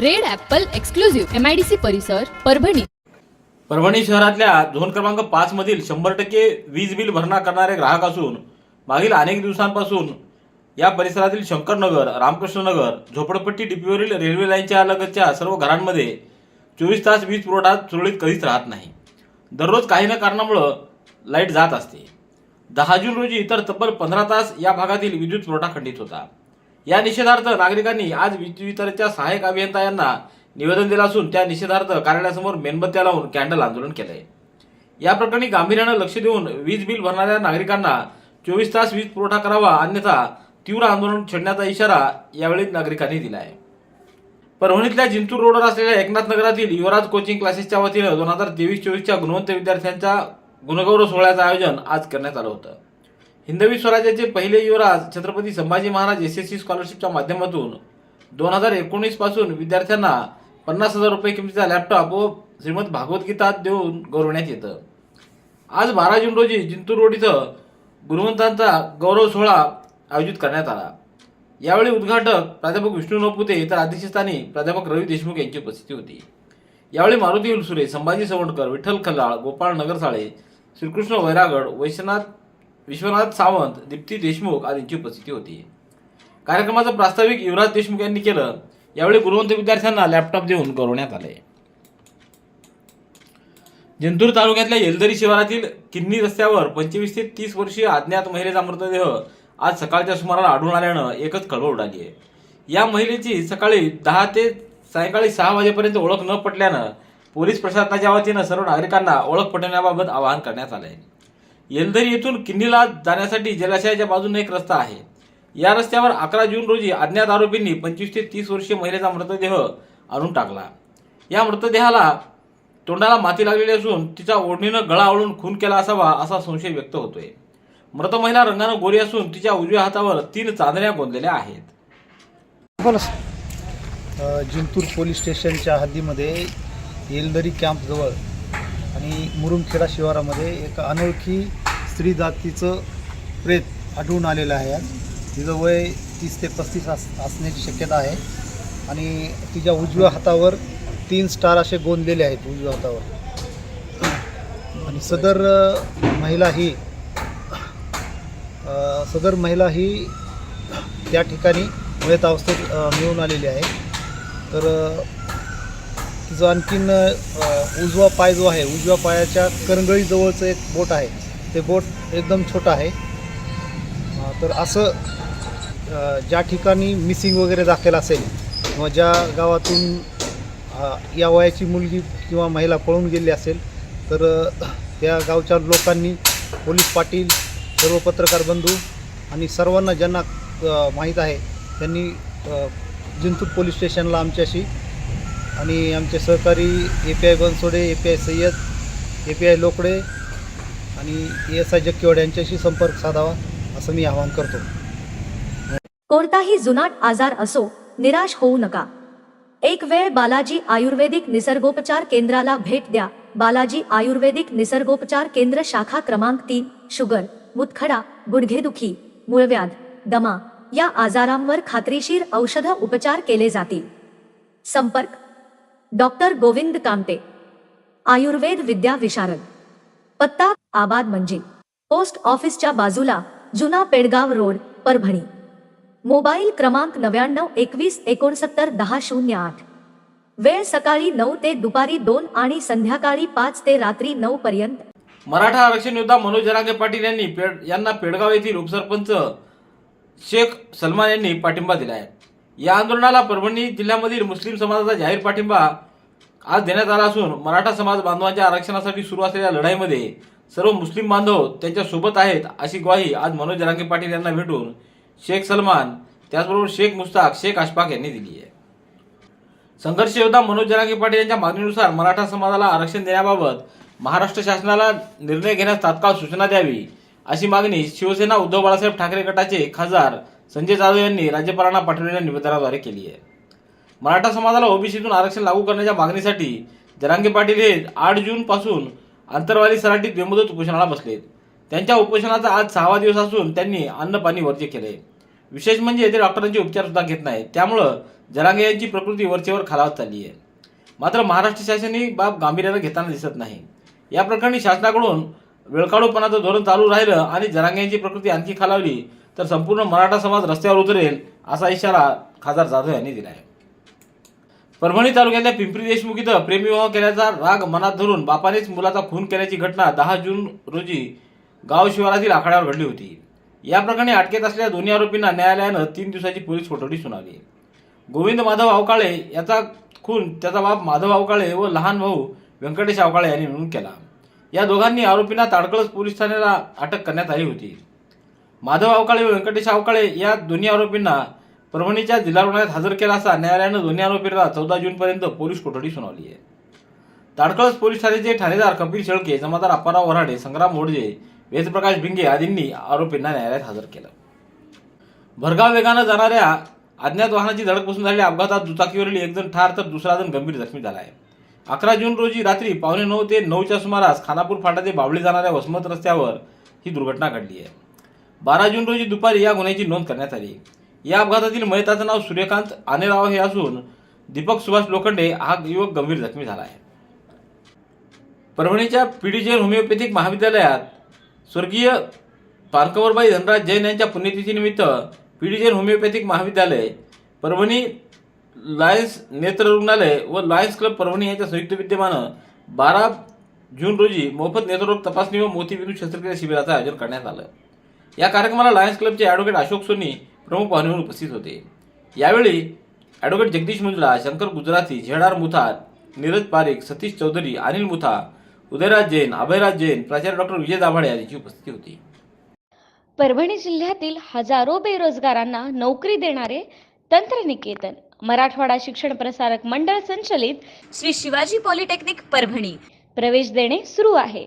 Red apple exclusive MIDC परिसर परभणी. परभणी शहरातल्या zone क्रमांक पाच मधील शंभर टक्के वीज बिल भरणा करणारे ग्राहक असून मागील अनेक दिवसांपासून या परिसरातील शंकरनगर रामकृष्णनगर झोपडपट्टी डिपीवरील रेल्वे लाईनच्या लगतच्या सर्व घरांमध्ये चोवीस तास वीज पुरवठा सुरळीत कधीच राहत नाही. दररोज काही ना कारणामुळं लाइट जात असते. दहा जून रोजी इतर तब्बल पंधरा तास या भागातील विद्युत पुरवठा खंडित होता. या निषेधार्थ नागरिकांनी आज वीज वितरणच्या सहाय्यक अभियंता यांना निवेदन दिलं असून त्या निषेधार्थ कार्यालयासमोर मेणबत्त्या लावून कॅन्डल आंदोलन केलंय. या प्रकरणी गांभीर्यानं लक्ष देऊन वीज बिल भरणाऱ्या नागरिकांना चोवीस तास वीज पुरवठा करावा अन्यथा तीव्र आंदोलन छेडण्याचा इशारा यावेळी नागरिकांनी दिलाय. परभणीतल्या जिंतूर रोडवर असलेल्या एकनाथ नगरातील युवराज कोचिंग क्लासेसच्या वतीनं दोन हजार तेवीस चोवीसच्या गुणवंत विद्यार्थ्यांच्या गुणगौरव सोहळ्याचं आयोजन आज करण्यात आलं होतं. हिंदवी स्वराज्याचे पहिले युवराज Chhatrapati Sambhaji Maharaj S S C स्कॉलरशिपच्या माध्यमातून दोन हजार एकोणीसपासून विद्यार्थ्यांना पन्नास हजार रुपये किमतीचा लॅपटॉप व श्रीमद भागवतगीता देऊन गौरवण्यात येतं. आज बारा जून रोजी जिंतूर रोड इथं गुणवंतांचा गौरव सोहळा आयोजित करण्यात आला. यावेळी उद्घाटक प्राध्यापक विष्णू नपुते तर अध्यक्षस्थानी प्राध्यापक रवी देशमुख यांची उपस्थिती होती. यावेळी मारुती उलसुरे संभाजी सवंडकर विठ्ठल खल्लाळ गोपाळ नगरसाळे श्रीकृष्ण वैरागड वैश्यनाथ विश्वनाथ सावंत दीप्ती देशमुख आदींची उपस्थिती होती. कार्यक्रमाचं प्रास्ताविक युवराज देशमुख यांनी केलं. यावेळी गुणवंत विद्यार्थ्यांना लॅपटॉप देऊन गौरवण्यात आले. जिंतूर तालुक्यातल्या येलदरी शिवारातील किन्नी रस्त्यावर पंचवीस ते तीस वर्षीय अज्ञात महिलेचा मृतदेह आज सकाळच्या सुमाराला आढळून आल्यानं एकच खळबळ उडाली आहे. या महिलेची सकाळी दहा ते सायंकाळी सहा वाजेपर्यंत ओळख न पटल्यानं पोलीस प्रशासनाच्या वतीनं सर्व नागरिकांना ओळख पटवण्याबाबत आवाहन करण्यात आलं आहे येलदरी येथून किन्नीला जाण्यासाठी जलाशयाच्या बाजूने एक रस्ता आहे. या रस्त्यावर अकरा जून रोजी अज्ञात आरोपींनी पंचवीस ते तीस वर्षीय महिलेचा मृतदेह आणून टाकला. या मृतदेहाला तोंडाला माती लागलेली असून तिचा ओढणीनं गळा आवळून खून केला असावा असा संशय व्यक्त होतोय. मृत महिला रंगानं गोरी असून तिच्या उजव्या हातावर तीन चांदण्या गोंदलेल्या आहेत. जिंतूर पोलीस स्टेशनच्या हद्दीमध्ये येलदरी कॅम्पजवळ आणि मुरुमखेडा शिवारामध्ये एक अनोळखी स्त्री जातीचं प्रेत आढळून आलेलं आहे. आज तिचं वय तीस ते पस्तीस अस असण्याची शक्यता आहे. आणि तिच्या उजव्या हातावर तीन स्टार असे गोंदलेले आहेत उजव्या हातावर. आणि सदर महिला ही सदर महिला ही त्या ठिकाणी वयत अवस्थेत मिळून आलेली आहे. तर तिचं आणखीन उजवा पाय जो आहे उजव्या पायाच्या करंगळीजवळचं एक बोट आहे. ते बोट एकदम छोटं आहे. तर असं ज्या ठिकाणी मिसिंग वगैरे दाखल असेल किंवा ज्या गावातून या वयाची मुलगी किंवा महिला पळून गेली असेल तर त्या गावच्या लोकांनी पोलीस पाटील सर्व पत्रकार बंधू आणि सर्वांना ज्यांना माहीत आहे त्यांनी जिंतूर पोलीस स्टेशनला आमच्याशी आणि आमचे सहकारी A P I Bansode A P I Sayyad A P I Lokade आणि एस आय जक्कीवाड यांच्याशी संपर्क साधावा असं मी आवाहन करतो. कोणताही जुनाट आजार असो निराश होऊ नका. एक वेळ बालाजी आयुर्वेदिक निसर्गोपचार केंद्राला भेट द्या. बालाजी आयुर्वेदिक निसर्गोपचार केंद्र शाखा क्रमांक तीन शुगर मुतखडा गुडघेदुखी मूळव्याध दमा या आजारांवर खात्रीशीर औषध उपचार केले जातील. संपर्क डॉक्टर गोविंद कामते. आयुर्वेद विद्या विशारद. पत्ता आबाद म्हणजे पोस्ट ऑफिसच्या बाजूला जुना पेडगाव रोड परभणी. मोबाईल क्रमांक नव्याण्णव एकवीस एकोणसत्तर दहा शून्य आठ. वेळ सकाळी नऊ ते दुपारी दोन आणि संध्याकाळी पाच ते रात्री नऊ पर्यंत. मराठा आरक्षण योद्धा मनोज जरांगे पाटील यांनी पेड यांना पेडगाव येथील उपसरपंच शेख सलमान यांनी पाठिंबा दिला आहे या आंदोलनाला परभणी जिल्ह्यामधील मुस्लिम समाजाचा जाहीर पाठिंबा आज देण्यात आला असून मराठा समाज बांधवांच्या आरक्षणासाठी सुरू असलेल्या लढाईमध्ये सर्व मुस्लिम बांधव त्यांच्यासोबत आहेत अशी ग्वाही आज मनोज जरांगे पाटील यांना भेटून शेख सलमान त्याचबरोबर शेख मुस्ताक शेख अशफाक यांनी दिली आहे. संघर्ष योद्धा मनोज जरांगे पाटील यांच्या मागणीनुसार मराठा समाजाला आरक्षण देण्याबाबत महाराष्ट्र शासनाला निर्णय घेण्यास तात्काळ सूचना द्यावी अशी मागणी शिवसेना उद्धव बाळासाहेब ठाकरे गटाचे खासदार संजय जाधव यांनी राज्यपालांना पाठवलेल्या निवेदनाद्वारे केली आहे. मराठा समाजाला ओबीसीतून आरक्षण लागू करण्याच्या मागणीसाठी जरांगे पाटील हे आठ जूनपासून आंतरवाली सराटीत बेमुदत उपोषणाला बसलेत. त्यांच्या उपोषणाचा आज सहावा दिवस असून त्यांनी अन्न पाणी वर्ज्य केले. विशेष म्हणजे ते डॉक्टरांचे उपचार सुद्धा घेत नाहीत. त्यामुळं जरांगे यांची प्रकृती वरचेवर खालावत चालली आहे. मात्र महाराष्ट्र शासन ही बाब गांभीर्यानं घेताना दिसत नाही. या प्रकरणी शासनाकडून वेळकाळूपणाचं धोरण चालू राहिलं आणि जरांगे यांची प्रकृती आणखी खालावली तर संपूर्ण मराठा समाज रस्त्यावर उतरेल असा इशारा खासदार जाधव यांनी दिला आहे. परभणी तालुक्यातल्या पिंपरी देशमुख इथं प्रेमविवाह केल्याचा राग मनात धरून बापानेच मुलाचा खून केल्याची घटना दहा जून रोजी गाव शिवारातील आखाड्यावर घडली होती. या प्रकरणी अटकेत असलेल्या दोन्ही आरोपींना न्यायालयानं तीन दिवसाची पोलीस कोठडी सुनावली. गोविंद माधव अवकाळे याचा खून त्याचा बाप माधव अवकाळे व लहान भाऊ व्यंकटेश अवकाळे यांनी मिळून केला. या दोघांनी आरोपींना ताडकळस पोलीस ठाण्याला अटक करण्यात आली होती. माधव अवकाळे व व्यंकटेश अवकाळे या दोन्ही आरोपींना परभणीच्या जिल्हा रुग्णालयात हजर केला असता न्यायालयानं दोन्ही आरोपींना चौदा जूनपर्यंत पोलीस कोठडी सुनावली आहे. ताडकळस पोलीस ठाण्याचे ठाणेदार कपिल शेळके जमादार अप्पाराव वराडे संग्राम मोडजे वेदप्रकाश भिंगे आदींनी आरोपींना न्यायालयात हजर केलं. भरगाव वेगानं जाणाऱ्या अज्ञात वाहनाची धडक बसून झालेल्या अपघातात दुचाकीवरील एक जण ठार तर दुसरा जण गंभीर जखमी झाला आहे. अकरा जून रोजी रात्री पावणे नऊ ते नऊच्या सुमारास खानापूर फाटा ते बावळी जाणाऱ्या वसमत रस्त्यावर ही दुर्घटना घडली आहे. बारा जून रोजी दुपारी या गुन्ह्याची नोंद करण्यात आली. या अपघातातील मयताचं नाव सूर्यकांत आनेराव हे असून दीपक सुभाष लोखंडे हा युवक गंभीर जखमी झाला आहे. परभणीच्या पीडी जैन होमिओपॅथिक महाविद्यालयात स्वर्गीय पारकवरबाई धनराज जैन यांच्या पुण्यतिथीनिमित्त पीडी जैन होमिओपॅथिक महाविद्यालय परभणी लायन्स नेत्र रुग्णालय व लायन्स क्लब परभणी यांच्या संयुक्त विद्यमानं बारा जून रोजी मोफत नेत्ररोग तपासणी व मोतीबिंदू शस्त्रक्रिया शिबिराचं आयोजन करण्यात आलं. या कार्यक्रमाला लायन्स क्लबचे ॲडव्होकेट अशोक सोनी प्रमुख पाहुणे म्हणून उपस्थित होते. यावेळी ॲडव्होकेट जगदीश मुंजला शंकर गुजराती झेडार मुथार नीरज पारेख सतीश चौधरी अनिल मुथा उदयराज जैन अभयराज जैन प्राचार्य डॉक्टर विजय दाभाडे यांची उपस्थिती होती. परभणी जिल्ह्यातील हजारो बेरोजगारांना नोकरी देणारे तंत्रनिकेतन मराठवाडा शिक्षण प्रसारक मंडळ संचलित श्री शिवाजी पॉलिटेक्निक परभणी. प्रवेश देणे सुरू आहे.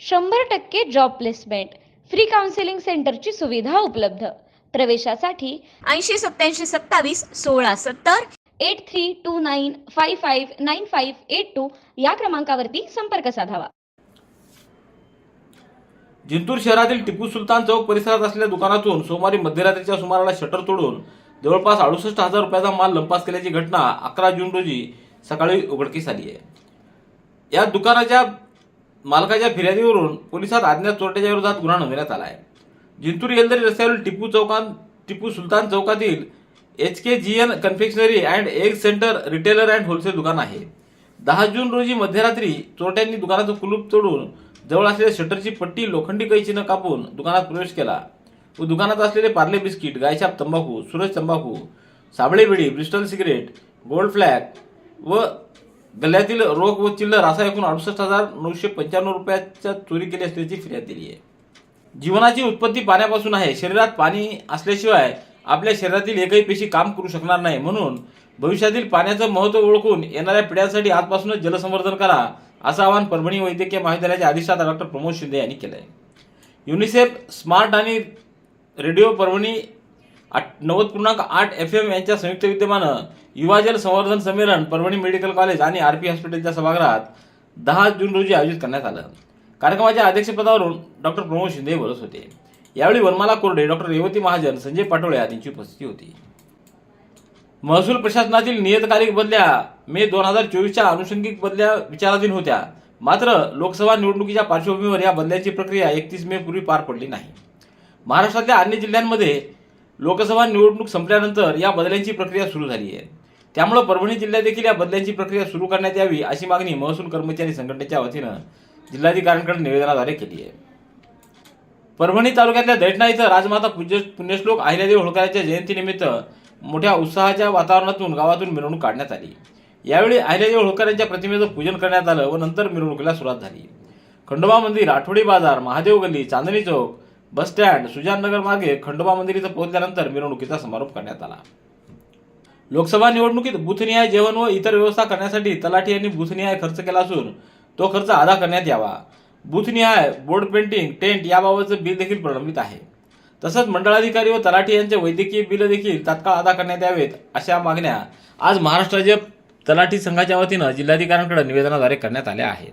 शंभर टक्के जॉब प्लेसमेंट फ्री काउन्सिलिंग सेंटरची सुविधा उपलब्ध. प्रवेशासाठी ऐंशी सत्याऐंशी सत्तावीस सोळा सत्तर eight three two nine five five nine five eight two या क्रमांकावरती संपर्क साधावा. जिंतूर शहरातील टिपू सुलतान चौक परिसरात असलेल्या दुकानातून सोमवारी मध्यरात्रीच्या सुमाराला शटर तोडून जवळपास अडुसष्ट हजार रुपयाचा माल लंपास केल्याची घटना अकरा जून रोजी सकाळी उघडकीस आली आहे. या दुकानाच्या मालकाच्या फिर्यादीवरून पोलिसात अज्ञात चोरट्याच्या विरोधात गुन्हा नोंदवण्यात आला आहे. जिंतूर येलदरी रस्त्यावरील टिपू चौकात टिपू सुलतान चौकातील H K G N confectionery and egg centre retailer and wholesale दुकान आहे. दहा जून रोजी मध्यरात्री चोरट्यांनी दुकानाचं कुलूप तोडून जवळ असलेल्या शटरची पट्टी लोखंडी कैचीनं कापून दुकानात प्रवेश केला. व दुकानात असलेले पार्ले बिस्किट गायछाप तंबाखू सूरज तंबाखू साबळे बिडी ब्रिस्टल सिगरेट गोल्ड फ्लॅग व गल्ल्यातील रोख व चिल्लर असा एकूण अडुसष्ट हजार नऊशे पंच्याण्णव रुपयाच्या चोरी केली असल्याची फिर्याद दिली आहे. जीवनाची उत्पत्ती पाण्यापासून आहे. शरीरात पाणी असल्याशिवाय आपल्या शरीरातील एकही पेशी काम करू शकणार नाही. म्हणून भविष्यातील पाण्याचं महत्त्व ओळखून येणाऱ्या पिढ्यांसाठी आजपासूनच जलसंवर्धन करा असं आवाहन परभणी वैद्यकीय महाविद्यालयाचे अधिष्ठाता डॉक्टर प्रमोद शिंदे यांनी केलं आहे युनिसेफ स्मार्ट आणि रेडिओ परभणी आठ नव्वद पूर्णांक आठ एफ एम यांच्या संयुक्त विद्यमानं युवाजल संवर्धन संमेलन परभणी मेडिकल कॉलेज आणि आर पी हॉस्पिटलच्या सभागृहात दहा जून रोजी आयोजित करण्यात आलं. कार्यक्रमाच्या अध्यक्षपदावरून डॉक्टर प्रमोद शिंदे बोलत होते. यावेळी वनमाला कोरडे डॉक्टर रेवती महाजन संजय पाटोळे आदींची उपस्थिती होती. महसूल प्रशासनातील नियतकालिक बदल्या मे दोन हजार चोवीसच्या अनुषंगिक बदल्या विचाराधीन होत्या. मात्र लोकसभा निवडणुकीच्या पार्श्वभूमीवर या बदल्याची प्रक्रिया एकतीस मे पूर्वी पार पडली नाही. महाराष्ट्रातल्या अन्य जिल्ह्यांमध्ये लोकसभा निवडणूक संपल्यानंतर या बदल्यांची प्रक्रिया सुरू झाली आहे. त्यामुळे परभणी जिल्ह्यात देखील या बदल्यांची प्रक्रिया सुरू करण्यात यावी अशी मागणी महसूल कर्मचारी संघटनेच्या वतीनं जिल्हाधिकाऱ्यांकडे निवेदनाद्वारे केली आहे. परभणी तालुक्यातल्या दैठणा इथं राजमाता पूज्य पुण्यश्लोक अहिल्यादेवी होळकरांच्या जयंतीनिमित्त मोठ्या उत्साहाच्या वातावरणातून गावातून मिरवणूक काढण्यात आली. यावेळी अहिल्यादेवी होळकरांच्या प्रतिमेचं पूजन करण्यात आलं व नंतर मिरवणुकीला सुरुवात झाली. खंडोबा मंदिर आठवडी बाजार महादेव गल्ली चांदणी चौक बस स्टँड सुजाननगर मार्गे खंडोबा मंदिर इथं पोहोचल्यानंतर मिरवणुकीचा समारोप करण्यात आला. लोकसभा निवडणुकीत बुथनिहाय जेवण व इतर व्यवस्था करण्यासाठी तलाठी यांनी बुथनिहाय खर्च केला असून तो खर्च अदा करण्यात यावा. बुथनिहाय बोर्ड पेंटिंग टेंट याबाबतचं बिल देखील प्रलंबित आहे. तसंच मंडळाधिकारी व तलाठी यांचे वैद्यकीय बिल देखील तात्काळ अदा करण्यात यावेत अशा मागण्या आज महाराष्ट्र राज्य तलाठी संघाच्या वतीनं जिल्हाधिकाऱ्यांकडे निवेदनाद्वारे करण्यात आल्या आहेत.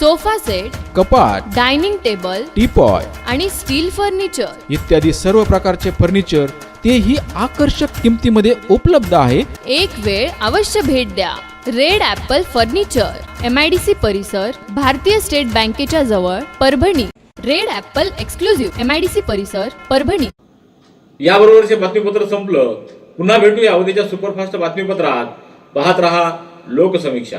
sofa set कपाट डायनिंग टेबल टीपॉय आणि स्टील फर्निचर. इत्यादी सर्व प्रकारचे फर्निचर तेही आकर्षक किमतीमध्ये उपलब्ध आहे. एक वेळ अवश्य भेट द्या. Red apple furniture M I D C परिसर भारतीय स्टेट बँकेच्या जवळ Parbhani. Red apple exclusive M I D C परिसर परभणी. याबरोबरच बातमीपत्र संपलं. पुन्हा भेटूया उद्याच्या सुपरफास्ट बातमीपत्रात. पाहत रहा लोकसमीक्षा.